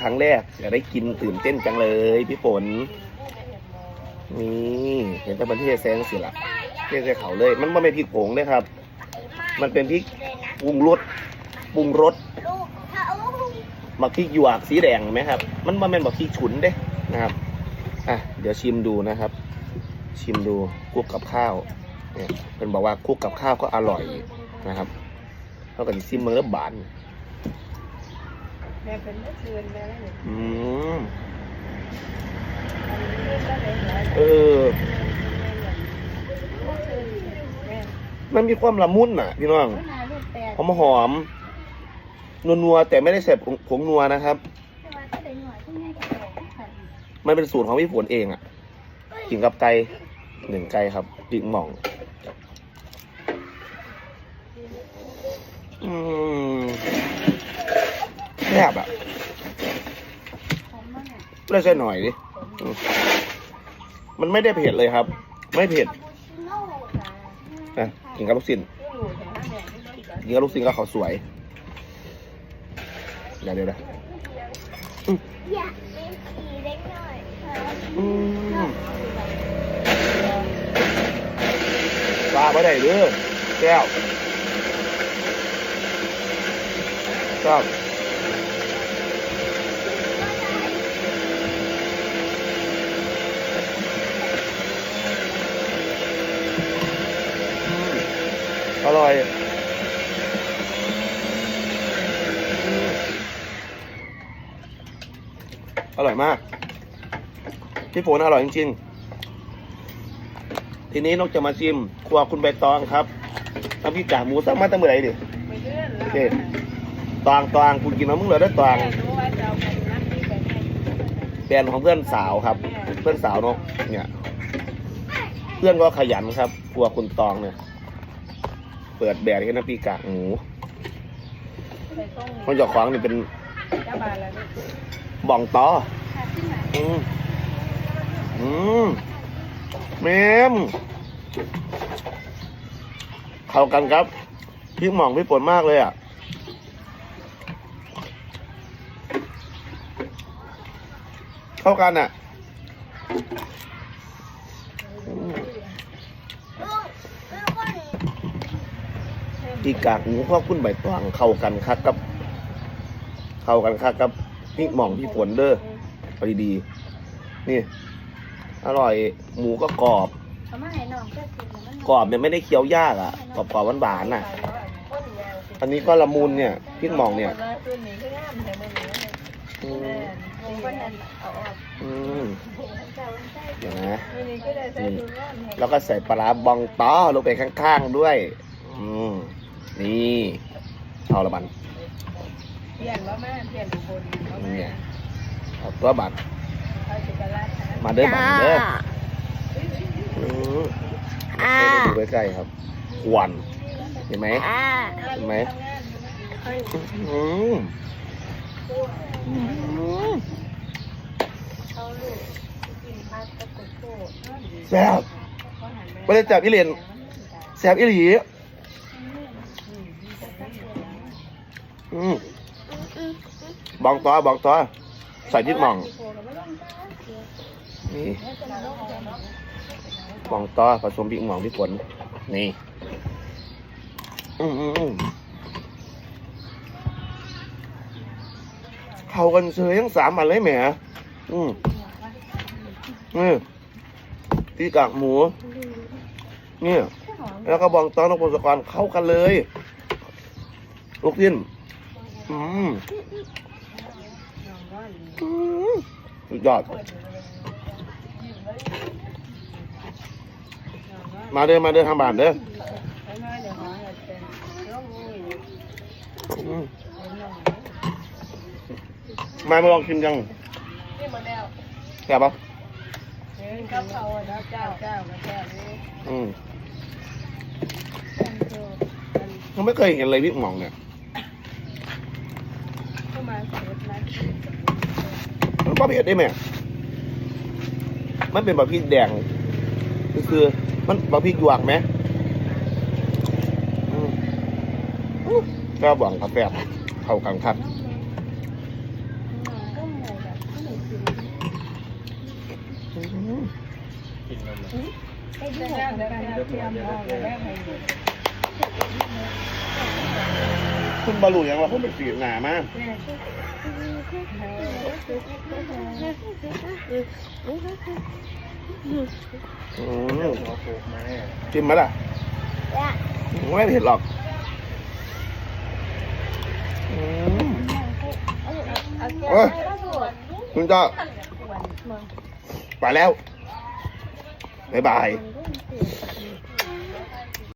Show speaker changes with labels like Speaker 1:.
Speaker 1: ครั้งแรกจะได้กินตื่นเต้นจังเลยพี่ฝนนี่เห็นแต่บันที่แซงสิละเรียกใส่เขาเลย มันไม่เป็นพริกผงเลยครับ มันเป็นพริกปรุงรสปรุงรส
Speaker 2: ลูกเขา
Speaker 1: พริกหยวกสีแดงไหมครับ มันมันเป็นบักพริกฉุนเด้นะครับอะเดี๋ยวชิมดูนะครับ ชิมดูคุกกับข้าวเนี่ยเป็นบอกว่าคุกกับข้าวก็อร่อยนะครับเท่ากับซิมเมอร์บาน
Speaker 3: แม่เป็นเมื่อคืนแม่เนี่ย
Speaker 1: อืม
Speaker 3: ก็เลยหลาย
Speaker 1: เออ
Speaker 3: เมื่อคืนแม่
Speaker 1: มันมีความละมุนอะพี่น้อง
Speaker 2: ก็นาลูกแปด
Speaker 1: หอมหอมนัวนัวๆแต่ไม่ได้ใส่ผงผงนัวนะครับ
Speaker 2: แต่ว่าก็ได้หน่อยก็ง่ายกว่าค่ะ
Speaker 1: มันเป็นสูตรของพี่ฝนเองอะกินกับไก่หนึ่งไก่ครับปิ่งหม่อง อืม แซ่บอะได้ใส่หน่อยดิ มันไม่ได้เผ็ดเลยครับ ไม่เผ็ด
Speaker 2: นะ
Speaker 1: กินกับลูกชิ้น
Speaker 3: ที่อยู่แถวแม่ไม่คิดว่า
Speaker 1: กินกับลูกชิ้นก็เขาสวย เดี๋ยวเดี๋ยวนะ
Speaker 2: อยากเป็นผีเล็กหน่อย
Speaker 1: ปลาไม่ได้เด้อแก้วชอบ ร่อยอืมอร่อยมาก พี่ฝนอร่อยจริงๆ ทีนี้นกจะมาชิม ครัวคุณใบตองครับน้ำพริกกากหมูสักมาตั้งเมื่อไหร่ดิ
Speaker 3: ไม่เลื่อน
Speaker 1: โอ
Speaker 3: แล้ว
Speaker 1: เคตองตองคุณกินมามึงเหลือได้ตอง
Speaker 3: แม่รู้ว่าจะเอาไปนัดที่ไปแม่
Speaker 1: แบรนด์ของเพื่อนสาวครับ เพื่อนสาวนกเนี่ย เพื่อนก็ขยันครับครัวคุณตองเนี่ย เปิดแบรนด์ให้น้ำพริกกากหมู
Speaker 3: ไปส่ง
Speaker 1: คนเจ้าของนี่เป็น
Speaker 3: เจ้าบานแล้วนี่
Speaker 1: บ่องตอ
Speaker 2: ค่ะที่ไหน
Speaker 1: อืมอืมเมมเข้ากันครับพริกหม่องพริกป่นมากเลยอะเข้ากันอะอืม
Speaker 2: ลูกลูกคน
Speaker 1: พริกกากหมูข้าวคุ้นใบตองเข้ากันคักกับ เข้ากันคักกับพริกหม่องพริกป่นเด้อเอาดีๆนี่ อร่อยหมูก็กรอบ
Speaker 2: เขามาให้น้องก็กินแล้วมัน
Speaker 1: กรอบเนี่ยไม่ได้เคี้ยวยากอะกรอบกรอบหวานๆน่ะ อันนี้ก็ละมุนเนี่ยพริกหม่องเนี่ย
Speaker 3: คืนนี้ก็งามแต่เมื่อนี้
Speaker 1: อื
Speaker 3: แม่
Speaker 1: ม
Speaker 3: วงวันนั้นเอาออก
Speaker 1: อืม
Speaker 2: เจ้ามันใส่
Speaker 1: เดี๋ยวนะ
Speaker 3: เมื่อนี้ก็ได้ใส่ถุงงามให้
Speaker 1: แล้วก็ใส่ปลาร้าบองต้อลงไปข้างๆด้วย อืม นี่เอาละบัน
Speaker 3: เปลี่ยนว่าแม่เปลี่ยนอุบลว่าแม่
Speaker 1: เนี่ยเอาตัวบัตร
Speaker 3: เขาสิกราชนะ
Speaker 1: มาเด้อบัตรเด้ออืม
Speaker 2: อ่า
Speaker 1: ให้ดูใกล้ๆครับควันเห็นไหม
Speaker 2: อ่า
Speaker 1: เห็นไหมอืมอืม
Speaker 3: เขาลูกกินพักตะกุดโก้
Speaker 1: แซ่บไม่ได้จับอีเหรียญแซ่บอีหลีอืม บองต้อบองต้อใส่พริกหมอง นี่บองต้อผสมพริกหม่องพริกฝนนี่ อืมอืมอืมเข้ากันเฉยทั้งสามอันเลยแหมอืมนี่ที่กากหมู นี่ แล้วก็บองต้อนกพงศกรเข้ากันเลย ลูกชิ้น อืมอืมสุดยอด มาเด้อมาเด้อทางบ้านเด้ออืมมามาลองชิมยัง
Speaker 3: นี่หมดแล้ว
Speaker 1: แซ่บปะ
Speaker 3: เฮ้ยข้าวเผาอะนะเจ้าเจ้ามาแค่นี้
Speaker 1: อืมยังไม่เคยเห็นเลยพริกหม่องเนี่ย
Speaker 3: ปบ่เผ็
Speaker 1: ดได้ไหมมันเป็นบาพริกแดงก็คือ มันบาพริกหยวกไหมแก็หวังกาแฟเข้ากันครับ
Speaker 2: กิ
Speaker 3: นมันไปดูกันเดี๋ยวเตรียมรอแล้วแม่ไปดู
Speaker 1: คุณบาลูยังว่าคุณเป็นสีหนามาก
Speaker 3: เนี่ย
Speaker 1: อืม
Speaker 4: หัวโขกมา
Speaker 1: กินไหมล่ะไม่เผ็ดหรอกอืม
Speaker 3: เอ้
Speaker 1: ยคุณเจ้าไปแล้ว บ๊ายบาย